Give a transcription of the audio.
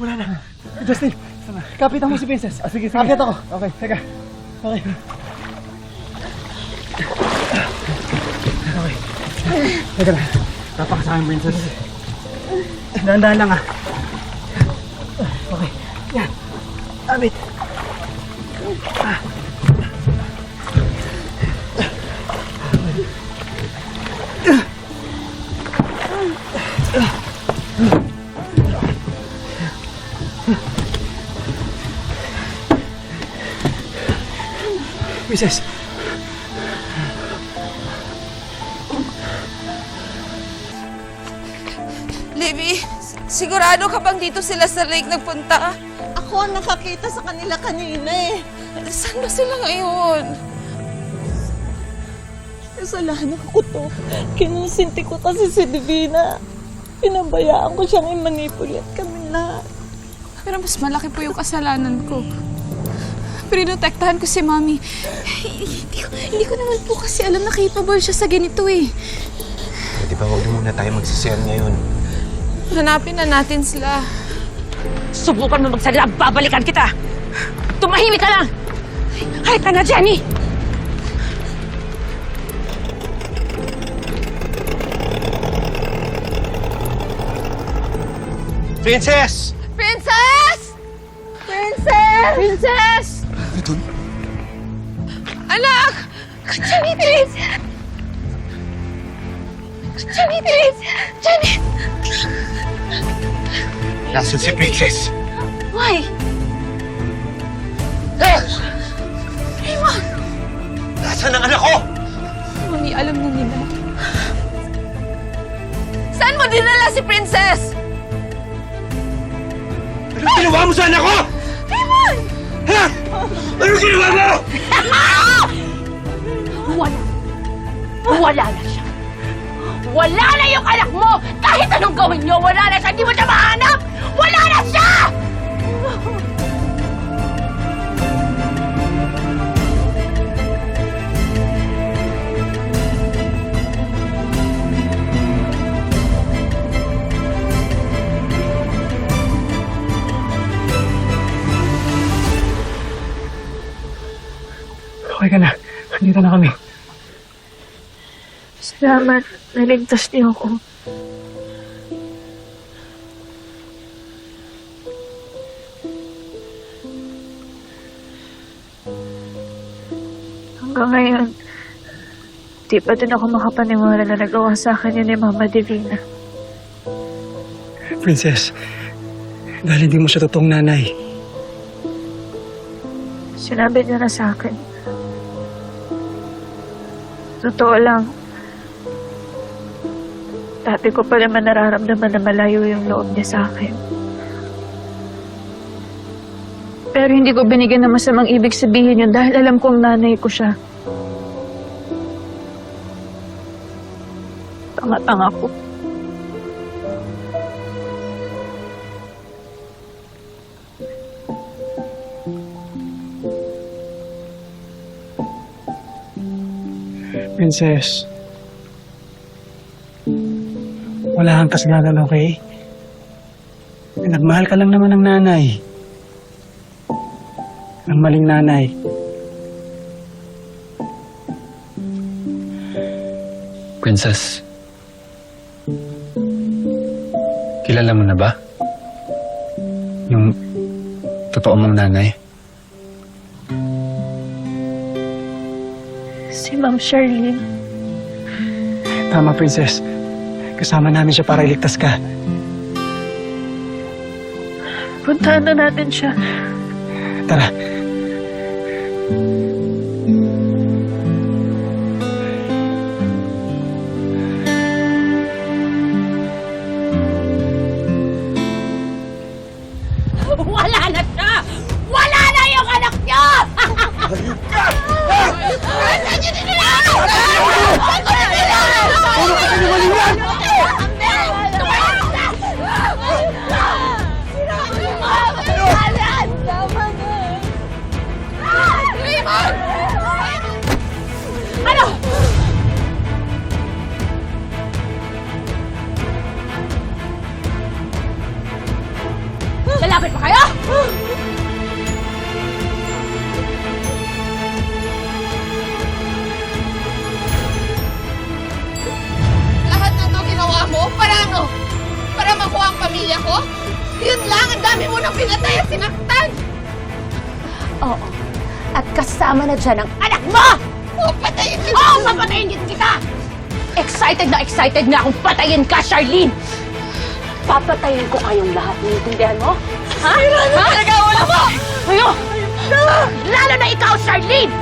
Wala na. Justin, kapitan mo si Princess. Ah, sige, sige. Kapit ako. Okay, teka. Okay. Okay. Teka lang. Tapak sa akin, Princess. Dahan-dahan lang ah. Okay. Yan. Kapit. Princess. Libby, sigurado ka bang dito sila sa lake nagpunta? Ako ang nakakita sa kanila kanina eh. Saan ba sila ngayon? Kasalanan ko to. Kinusinti ko kasi si Divina. Pinabayaan ko siyang i-manipulate kami lahat. Pero mas malaki po yung kasalanan ko. Pinotektahan ko si Mami. Hindi ko, hindi ko naman po kasi alam na capable siya sa ganito eh. Di ba huwag muna tayo magsisend ngayon? Hanapin na natin sila. Subukan mo magsalita, babalikan kita! Tumahimik ka lang! Ay, ka na, Jenny! Princess! Princess! Princess! Princess! Anak! Janice! Janice! Janice! Nasaan si Princess? Why? Nasaan ang anak ko? Mami, alam na nila. Saan mo dinala si Princess? Anong ginawa mo sa anak ko? Anong ginawa mo? Wala. Wala na siya. Wala na yung anak mo! Kahit anong gawin niyo, wala na siya! Na. Dito na kami. Salamat. Naligtas niyo ako. Hanggang ngayon, di pa din ako makapaniwala na nagawa sa akin yun ni Mama Divina. Princess, dahil hindi mo siya totoong nanay. Sinabi niya na sa akin. Totoo lang. Dati ko pa naman nararamdaman na malayo yung loob niya sa akin. Pero hindi ko binigyan ng masamang ibig sabihin yun dahil alam kong nanay ko siya. Tanga-tanga ko. Princess. Wala kang kasalanan, okay? Nagmahal ka lang naman ng nanay. Ng maling nanay. Princess. Kilala mo na ba? Yung totoo mong nanay? Ma'am Charlene. Tama, Princess. Kasama namin siya para iligtas ka. Puntahan na natin siya. Tara. Pamilya ko? Yun lang, ang dami mo nang pinatay at sinaktan! Oo. At kasama na dyan ang anak mo! Oh, patayin mo! Oo, papatayin din kita! Excited na excited na akong patayin ka, Charlene! Papatayin ko kayong lahat. Naiintindihan mo? Ha? Ha? Talaga, wala mo! Ayo! Lalo na ikaw, Charlene!